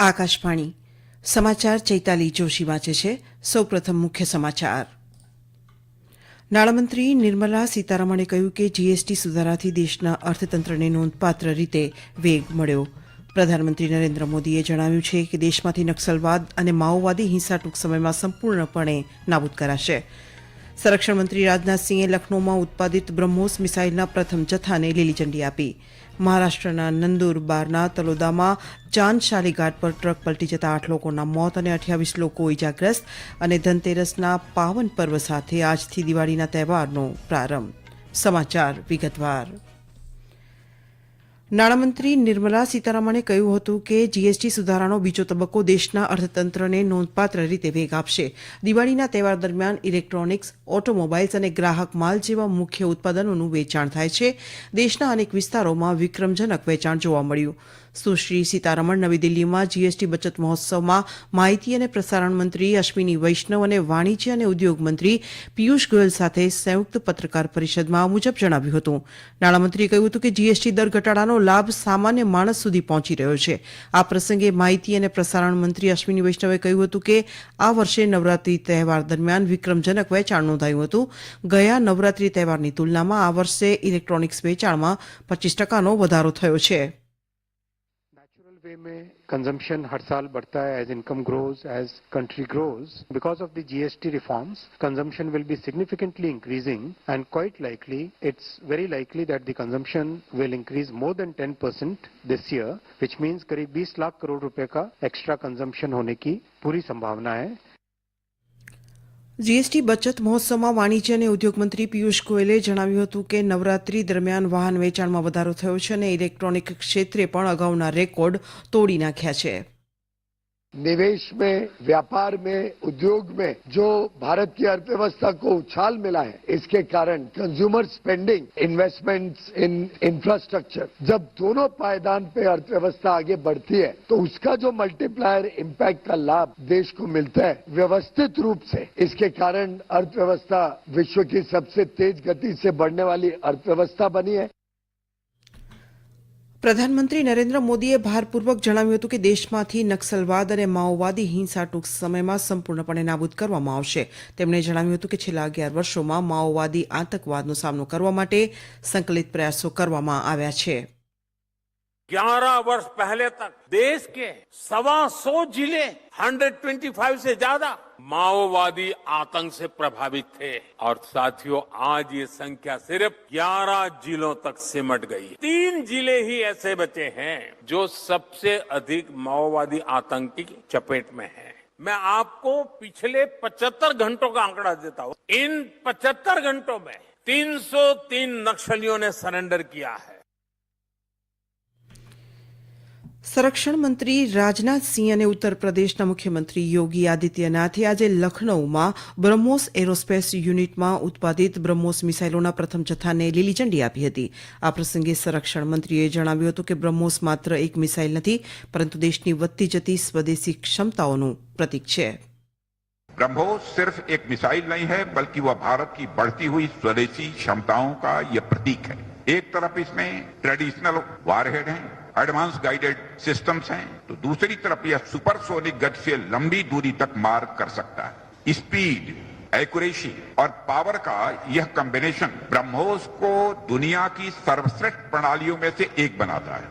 આકાશવાણી. સમાચાર ચૈતાલી જોશી વાંચે છે. સૌપ્રથમ મુખ્ય સમાચાર. નાણામંત્રી નિર્મલા સીતારમણે કહ્યું કે જીએસટી સુધારાથી દેશના અર્થતંત્રને નોંધપાત્ર રીતે વેગ મળ્યો. પ્રધાનમંત્રી નરેન્દ્ર મોદીએ જણાવ્યું છે કે દેશમાંથી નક્સલવાદ અને માઓવાદી હિંસા ટૂંક સમયમાં સંપૂર્ણપણે નાબૂદ કરાશે. સંરક્ષણ મંત્રી રાજનાથસિંહે લખનૌમાં ઉત્પાદિત બ્રહ્મોસ મિસાઇલના પ્રથમ જથ્થાને લીલી ઝંડી આપી. મહારાષ્ટ્રના નંદુરબારના તલોદામાં ચાંદશાલી ઘાટ પર ટ્રક પલટી જતા આઠ લોકોના મોત અને અઠ્યાવીસ લોકો ઇજાગ્રસ્ત અને ધનતેરસના પાવન પર્વ સાથે આજથી દિવાળીના તહેવારનો પ્રારંભ. સમાચાર વિગતવાર. નાણામંત્રી નિર્મલા સીતારામણે કહ્યું હતું કે જીએસટી સુધારાનો બીજો તબક્કો દેશના અર્થતંત્રને નોંધપાત્ર રીતે વેગ આપશે. દિવાળીના તહેવાર દરમિયાન ઇલેક્ટ્રોનિક્સ, ઓટોમોબાઇલ્સ અને ગ્રાહક માલ જેવા મુખ્ય ઉત્પાદનોનું વેચાણ થાય છે. દેશના અનેક વિસ્તારોમાં વિક્રમજનક વેચાણ જોવા મળ્યું. સુશ્રી સીતારમણ નવી દિલ્હીમાં જીએસટી બચત મહોત્સવમાં માહિતી અને પ્રસારણ મંત્રી અશ્વિની વૈષ્ણવ અને વાણિજ્ય અને ઉદ્યોગ મંત્રી પિયુષ ગોયલ સાથે સંયુક્ત પત્રકાર પરિષદમાં મુજબ જણાવ્યું હતું. નાણામંત્રીએ કહ્યું હતું કે જીએસટી દર ઘટાડાનો લાભ સામાન્ય માણસ સુધી પહોંચી રહ્યો છે. આ પ્રસંગે માહિતી અને પ્રસારણ મંત્રી અશ્વિની વૈષ્ણવે કહ્યું હતું કે આ વર્ષે નવરાત્રી તહેવાર દરમિયાન વિક્રમજનક વેચાણ નોંધાયું હતું. ગયા નવરાત્રી તહેવારની તુલનામાં આ વર્ષે ઇલેક્ટ્રોનિક્સ વેચાણમાં પચીસ ટકાનો વધારો થયો છે. वे में कंजम्पशन हर साल बढ़ता है as income grows as country grows because of the GST reforms consumption will be significantly increasing and quite likely it's very likely that the consumption will increase more than 10 percent this year which means करीब 20 लाख करोड़ रुपए का extra consumption होने की पूरी संभावना है GST બચત મહોત્સવમાં વાણિજ્ય અને ઉદ્યોગ મંત્રી પિયુષ ગોયલે જણાવ્યું હતું કે નવરાત્રી દરમિયાન વાહન વેચાણમાં વધારો થયો છે અને ઇલેક્ટ્રોનિક ક્ષેત્રે પણ અગાઉના રેકોર્ડ તોડી નાખ્યા છે. निवेश में, व्यापार में, उद्योग में जो भारत की अर्थव्यवस्था को उछाल मिला है, इसके कारण consumer spending investments in infrastructure जब दोनों पायदान पे अर्थव्यवस्था आगे बढ़ती है तो उसका जो मल्टीप्लायर इम्पैक्ट का लाभ देश को मिलता है, व्यवस्थित रूप से। इसके कारण अर्थव्यवस्था विश्व की सबसे तेज गति से बढ़ने वाली अर्थव्यवस्था बनी है। પ્રધાનમંત્રી નરેન્દ્ર મોદીએ ભારપૂર્વક જણાવ્યું હતું કે દેશમાંથી નક્સલવાદ અને માઓવાદી હિંસા ટૂંક સમયમાં સંપૂર્ણપણે નાબૂદ કરવામાં આવશે. તેમણે જણાવ્યું હતું કે છેલ્લા અગિયાર વર્ષોમાં માઓવાદી આતંકવાદનો સામનો કરવા માટે સંકલિત પ્રયાસો કરવામાં આવ્યા છે. 11 वर्ष पहले तक देश के सवा सौ ज़िले 125 से ज़्यादा माओवादी आतंक से प्रभावित थे। और साथियों, आज ये संख्या सिर्फ़ 11 जिलों तक सिमट गई। तीन ज़िले ही ऐसे बचे हैं जो सबसे अधिक माओवादी आतंक की चपेट में हैं। मैं आपको पिछले 75 घंटों का आंकड़ा देता हूँ। इन 75 घंटों में 303 नक्सलियों ने सरेंडर किया है। સંરક્ષણ મંત્રી રાજનાથસિંહ અને ઉત્તર પ્રદેશના મુખ્યમંત્રી યોગી આદિત્યનાથે આજે લખનૌમાં બ્રહ્મોસ એરોસ્પેસ યુનિટમાં ઉત્પાદિત બ્રહ્મોસ મિસાઇલોના પ્રથમ જથ્થાને લીલી ઝંડી આપી હતી આ પ્રસંગે સંરક્ષણ મંત્રીએ જણાવ્યું હતું કે બ્રહ્મોસ માત્ર એક મિસાઇલ નથી પરંતુ દેશની વધતી જતી સ્વદેશી ક્ષમતાઓનું પ્રતીક છે ब्रह्मोस सिर्फ एक मिसाइल नहीं है बल्कि वह भारत की बढ़ती हुई स्वदेशी क्षमताओं का यह प्रतीक है एक तरफ इसमें ट्रेडिशनल वारहेड हैं advance guided systems हैं तो दूसरी तरफ़ यह सुपरसोनिक गति से लंबी दूरी तक मार्ग कर सकता है। स्पीड एक्यूरेसी और पावर का यह कॉम्बिनेशन ब्रह्मोस को दुनिया की सर्वश्रेष्ठ प्रणालियों में से एक बनाता है।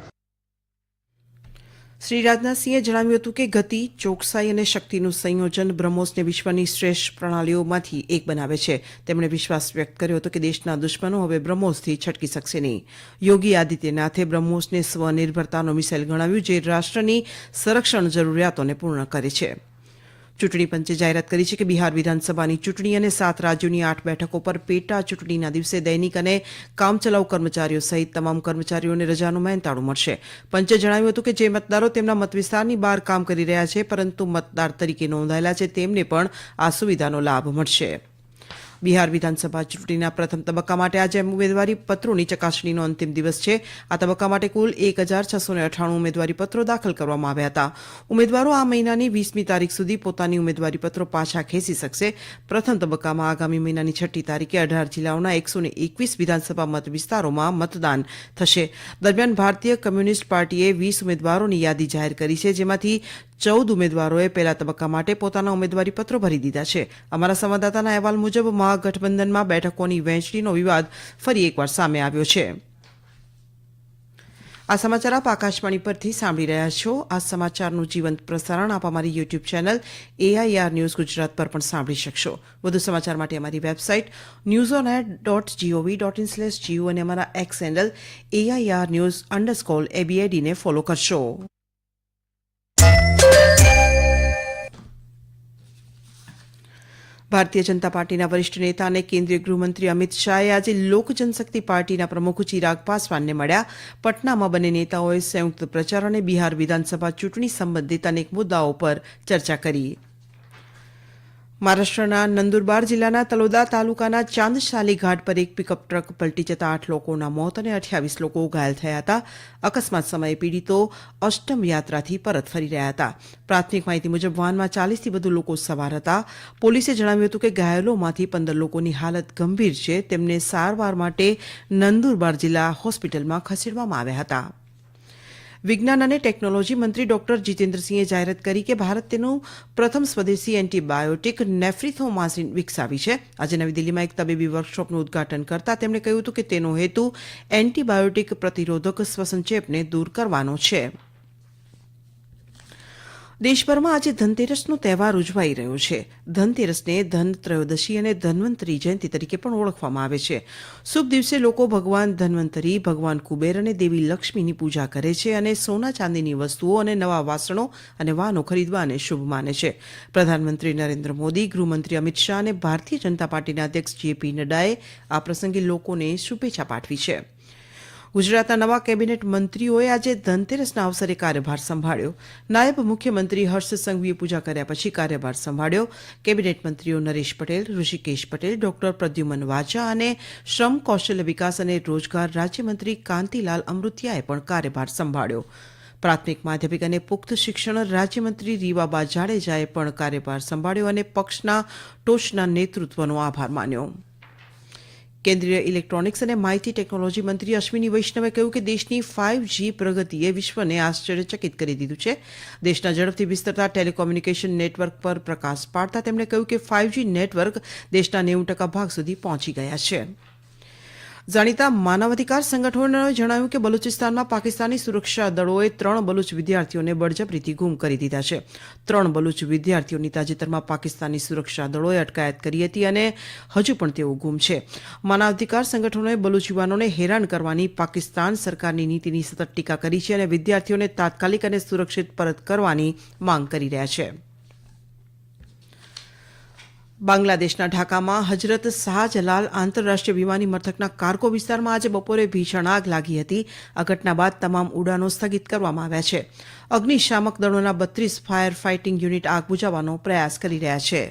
શ્રી રાજનાથસિંહે જણાવ્યું હતું કે ગતિ, ચોકસાઈ અને શક્તિનું સંયોજન બ્રહ્મોસને વિશ્વની શ્રેષ્ઠ પ્રણાલીઓમાંથી એક બનાવે છે. તેમણે વિશ્વાસ વ્યક્ત કર્યો હતો કે દેશના દુશ્મનો હવે બ્રહ્મોસથી છટકી શકશે નહીં. યોગી આદિત્યનાથે બ્રહ્મોસને સ્વનિર્ભરતાનો મિસાઇલ ગણાવ્યું, જે રાષ્ટ્રની સંરક્ષણ જરૂરિયાતોને પૂર્ણ કરે છે. ચૂંટણી પંચે જાહેરાત કરી છે કે બિહાર વિધાનસભાની ચૂંટણી અને સાત રાજ્યોની આઠ બેઠકો પર પેટા ચૂંટણીના દિવસે દૈનિક અને કામચલાઉ કર્મચારીઓ સહિત તમામ કર્મચારીઓને રજાનું મહેનતાળું મળશે. પંચે જણાવ્યું હતું કે જે મતદારો તેમના મતવિસ્તારની બહાર કામ કરી રહ્યા છે, પરંતુ મતદાર તરીકે નોંધાયેલા છે, તેમને પણ આ સુવિધાનો લાભ મળશે. બિહાર વિધાનસભા ચૂંટણીના પ્રથમ તબક્કા માટે આજે ઉમેદવારી પત્રોની ચકાસણીનો અંતિમ દિવસ છે. આ તબક્કા માટે કુલ એક હજાર છસો અઠ્ઠાણું ઉમેદવારી પત્રો દાખલ કરવામાં આવ્યા હતા. ઉમેદવારો આ મહિનાની વીસમી તારીખ સુધી પોતાની ઉમેદવારી પત્રો પાછા ખેંચી શકશે. પ્રથમ તબક્કામાં આગામી મહિનાની છઠ્ઠી તારીખે અઢાર જિલ્લાઓના એકસો એકવીસ વિધાનસભા મત વિસ્તારોમાં મતદાન થશે. દરમિયાન ભારતીય કમ્યુનિસ્ટ પાર્ટીએ વીસ ઉમેદવારોની યાદી જાહેર કરી છે, જેમાંથી ચૌદ ઉમેદવારોએ પહેલા તબક્કા માટે પોતાના ઉમેદવારી પત્રો ભરી દીધા છે. અમારા સંવાદદાતાના અહેવાલ મુજબ મહાગઠબંધનમાં બેઠકોની વહેંચણીનો વિવાદ ફરી એકવાર સામે આવ્યો છે. આ સમાચાર આપ આકાશવાણી પરથી સાંભળી રહ્યા છો. આ સમાચારનું જીવંત પ્રસારણ આપ અમારી YouTube channel AIR news Gujarat પર પણ સાંભળી શકશો. વધુ સમાચાર માટે અમારી website news on air dot G O V dot in slash G O અને અમારા X handle AIR news underscore એબીઆઈડીને follow કરશો. ભારતીય જનતા પાર્ટીના વરિષ્ઠ નેતા અને કેન્દ્રીય ગૃહમંત્રી અમિત શાહે આજે લોક જનશક્તિ પાર્ટીના પ્રમુખ ચિરાગ પાસવાનને મળ્યા. પટનામાં બંને નેતાઓએ સંયુક્ત પ્રચાર અને બિહાર વિધાનસભા ચૂંટણી સંબંધિત અનેક મુદ્દાઓ પર ચર્ચા કરી. મહારાષ્ટ્રના નંદુરબાર જિલ્લાના તલોદા તાલુકાના ચાંદશાલી ઘાટ પર એક પિકઅપ ટ્રક પલટી જતા આઠ લોકોના મોત અને અઠ્યાવીસ લોકો ઘાયલ થયા હતા. અકસ્માત સમયે પીડિતો અષ્ટમ યાત્રાથી પરત ફરી રહ્યા હતા. પ્રાથમિક માહિતી મુજબ વાનમાં ચાલીસથી વધુ લોકો સવાર હતા. પોલીસે જણાવ્યું હતું કે ઘાયલોમાંથી પંદર લોકોની હાલત ગંભીર છે. તેમને સારવાર માટે નંદુરબાર જિલ્લા હોસ્પિટલમાં ખસેડવામાં આવ્યા હતા. વિજ્ઞાન અને ટેકનોલોજી મંત્રી ડોક્ટર જીતેન્દ્રસિંહે જાહેરાત કરી કે ભારત તેનું પ્રથમ સ્વદેશી એન્ટીબાયોટિક નેફ્રિથોમાસિન વિકસાવી છે. આજે નવી દિલ્હીમાં એક તબીબી વર્કશોપનું ઉદઘાટન કરતા તેમણે કહ્યું હતું કે તેનો હેતુ એન્ટીબાયોટિક પ્રતિરોધક શ્વસનચેપને દૂર કરવાનો છે. દેશભરમાં આજે ધનતેરસનો તહેવાર ઉજવાઈ રહ્યો છે. ધનતેરસને ધન ત્રયોદશી અને ધન્વંતરી જયંતિ તરીકે પણ ઓળખવામાં આવે છે. શુભ દિવસે લોકો ભગવાન ધન્વંતરી, ભગવાન કુબેર અને દેવી લક્ષ્મીની પૂજા કરે છે અને સોના ચાંદીની વસ્તુઓ અને નવા વાસણો અને વાહનો ખરીદવાને શુભ માને છે. પ્રધાનમંત્રી નરેન્દ્ર મોદી, ગૃહમંત્રી અમિત શાહ અને ભારતીય જનતા પાર્ટીના અધ્યક્ષ જેપી નડ્ડાએ આ પ્રસંગે લોકોને શુભેચ્છા પાઠવી છે. ગુજરાતના નવા કેબિનેટ મંત્રીઓએ આજે ધનતેરસના અવસરે કાર્યભાર સંભાળ્યો. નાયબ મુખ્યમંત્રી હર્ષ સંઘવીએ પૂજા કર્યા પછી કાર્યભાર સંભાળ્યો. કેબિનેટ મંત્રીઓ નરેશ પટેલ, ઋષિકેશ પટેલ, ડોક્ટર પ્રદ્યુમન વાચા અને શ્રમ કૌશલ્ય વિકાસ અને રોજગાર રાજ્યમંત્રી કાંતિલાલ અમૃતિયાએ પણ કાર્યભાર સંભાળ્યો. પ્રાથમિક માધ્યમિક અને પુખ્ત શિક્ષણ રાજ્યમંત્રી રીવાબા જાડેજાએ પણ કાર્યભાર સંભાળ્યો અને પક્ષના ટોચના નેતૃત્વનો આભાર માન્યો. કેન્દ્રીય ઇલેક્ટ્રોનિક્સ અને માહિતી ટેકનોલોજી મંત્રી અશ્વિની વૈષ્ણવે કહ્યું કે દેશની ફાઇવ જી પ્રગતિએ વિશ્વને આશ્ચર્યચકિત કરી દીધું છે. દેશના ઝડપથી વિસ્તરતા ટેલિકોમ્યુનિકેશન નેટવર્ક પર પ્રકાશ પાડતા તેમણે કહ્યું કે ફાઇવ જી નેટવર્ક દેશના નેવું ટકા ભાગ સુધી પહોંચી ગયા છે. જાણીતા માનવાધિકાર સંગઠનોએ જણાવ્યું કે બલુચિસ્તાનમાં પાકિસ્તાની સુરક્ષા દળોએ ત્રણ બલુચ વિદ્યાર્થીઓને બળજબરીથી ગુમ કરી દીધા છે. ત્રણ બલુચ વિદ્યાર્થીઓની તાજેતરમાં પાકિસ્તાની સુરક્ષા દળોએ અટકાયત કરી હતી અને હજુ પણ તેઓ ગુમ છે. માનવાધિકાર સંગઠનોએ બલુચ યુવાનોને હેરાન કરવાની પાકિસ્તાન સરકારની નીતિની સતત ટીકા કરી છે અને વિદ્યાર્થીઓને તાત્કાલિક અને સુરક્ષિત પરત કરવાની માંગ કરી રહ્યા છે. બાંગ્લાદેશના ઢાકામાં હજરત શાહજલાલ આંતરરાષ્ટ્રીય વિમાની મથકના કારકો વિસ્તારમાં આજે બપોરે ભીષણ આગ લાગી હતી. આ ઘટના બાદ તમામ ઉડાનો સ્થગિત કરવામાં આવ્યા છે. અગ્નિશામક દળોના બત્રીસ ફાયર ફાઇટિંગ યુનિટ આગ બુઝાવવાનો પ્રયાસ કરી રહ્યા છે.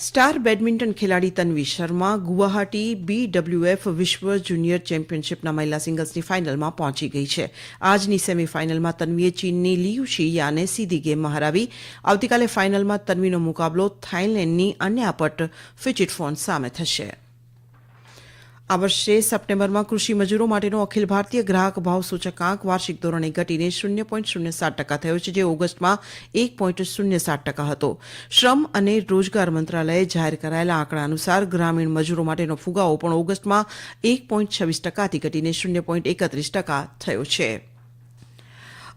સ્ટાર બેડમિન્ટન ખેલાડી તન્વી શર્મા ગુવાહાટી બીડબ્લ્યુએફ વિશ્વ જુનિયર ચેમ્પિયનશિપના મહિલા સિંગલ્સની ફાઇનલમાં પહોંચી ગઈ છે. આજની સેમીફાઇનલમાં તન્વીએ ચીનની લીયુ શિયાને સીધી ગેમમાં હરાવી. આવતીકાલે ફાઇનલમાં તન્વીનો મુકાબલો થાઇલેન્ડની અન્ય પટ ફિચિટફોન સામે થશે. આ વર્ષે સપ્ટેમ્બરમાં કૃષિ મજૂરો માટેનો અખિલ ભારતીય ગ્રાહક ભાવ સૂચકાંક વાર્ષિક ધોરણે ઘટીને શૂન્ય પોઈન્ટ શૂન્ય સાત ટકા થયો છે, જે ઓગસ્ટમાં એક પોઈન્ટ શૂન્ય સાત ટકા હતો. શ્રમ અને રોજગાર મંત્રાલયે જાહેર કરાયેલા આંકડા અનુસાર ગ્રામીણ મજૂરો માટેનો ફુગાવો પણ ઓગસ્ટમાં એક પોઈન્ટ છવ્વીસ ટકાથી ઘટીને શૂન્ય પોઈન્ટ એકત્રીસ ટકા થયો છે.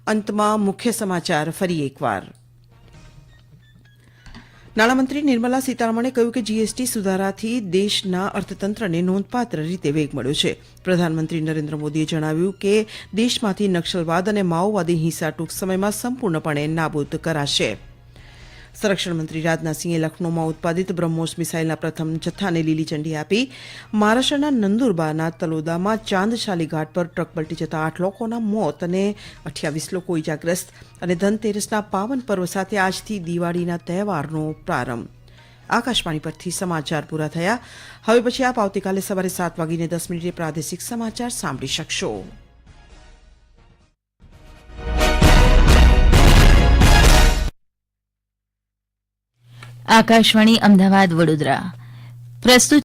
અંતમાં મુખ્ય સમાચાર ફરી એકવાર. નાણામંત્રી નિર્મલા સીતારમણે કહ્યું કે જીએસટી સુધારાથી દેશના અર્થતંત્રને નોંધપાત્ર રીતે વેગ મળ્યો છે. પ્રધાનમંત્રી નરેન્દ્ર મોદીએ જણાવ્યું કે દેશમાંથી નક્સલવાદ અને માઓવાદી હિંસા ટૂંક સમયમાં સંપૂર્ણપણે નાબૂદ કરાશે. સંરક્ષણ મંત્રી રાજનાથસિંહે લખનૌમાં ઉત્પાદિત બ્રહ્મોસ મિસાઇલના પ્રથમ જથ્થાને લીલી ઝંડી આપી. મહારાષ્ટ્રના નંદુરબારના તલોદામાં ચાંદશાલી ઘાટ પર ટ્રક પલટી જતા આઠ લોકોના મોત અને અઠ્યાવીસ લોકો ઇજાગ્રસ્ત અને ધનતેરસના પાવન પર્વ સાથે આજથી દિવાળીના તહેવારનો પ્રારંભ. આકાશવાણી પરથી સમાચાર પૂરા થયા. હવે પછી આપ આવતીકાલે સવારે સાત વાગીને દસ મિનિટે પ્રાદેશિક સમાચાર સાંભળી શકશો. આકાશવાણી અમદાવાદ વડોદરા. પ્રસ્તુત